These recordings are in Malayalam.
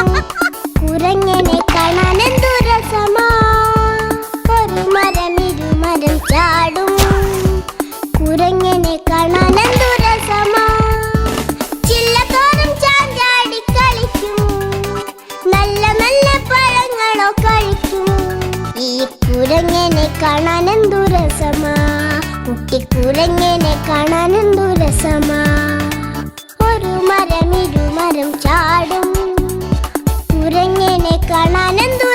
കുരങ്ങനെ കാണാൻ എന്തു കുരങ്ങനെ കാണാൻ എന്തു കളിക്കും. നല്ല നല്ല പഴങ്ങളോ കഴിക്കും. ഈ കുരങ്ങനെ 걸많은 눈.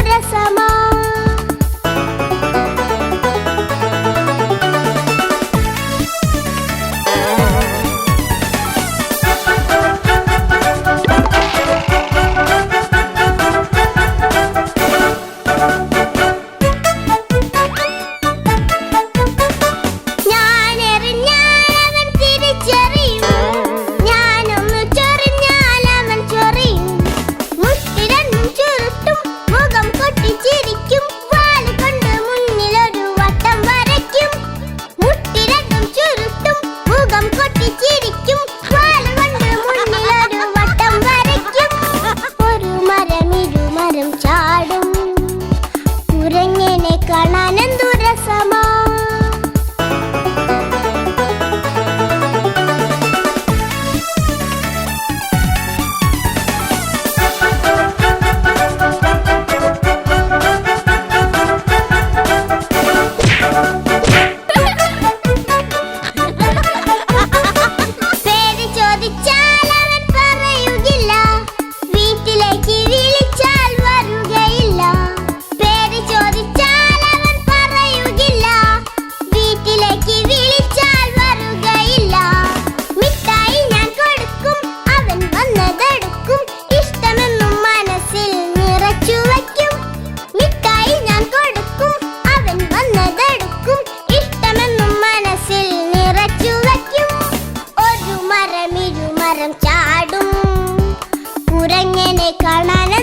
കുട്ടിക്കുരങ്ങനെ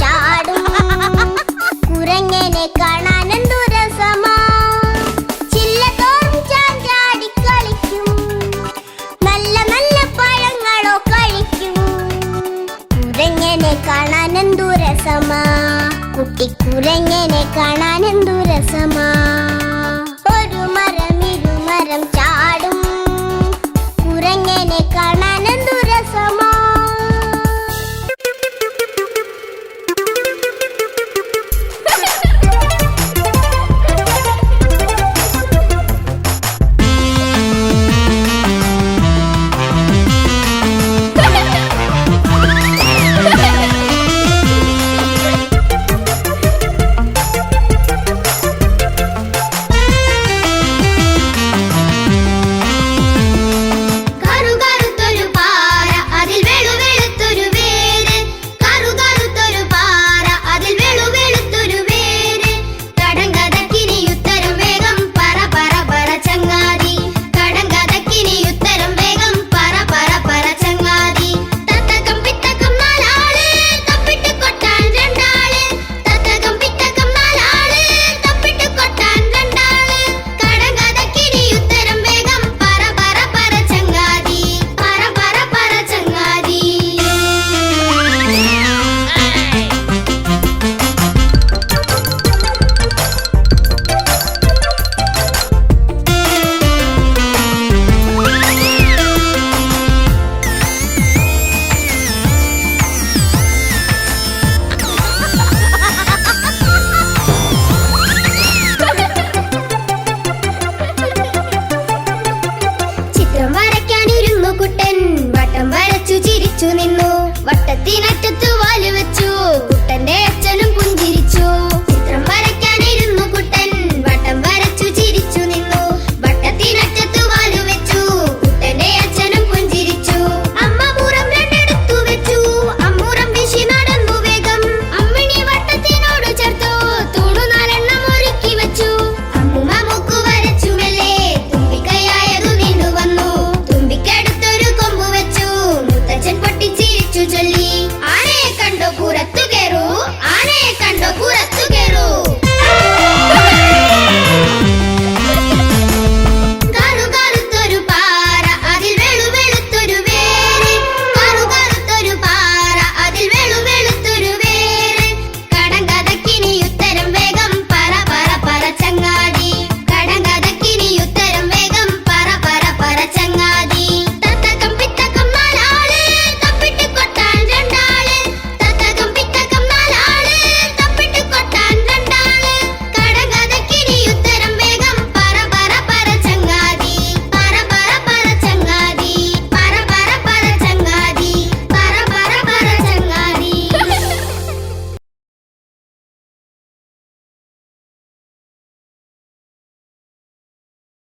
ചാടും. കുരങ്ങനെ കാണാൻ എന്തു രസമാ? ചില്ലതോറും കഴിക്കും. കുരങ്ങനെ കാണാൻ എന്തു രസമാ? ഒരു മരം ഇരുമരം എന്നെ കാണാനെന്ത്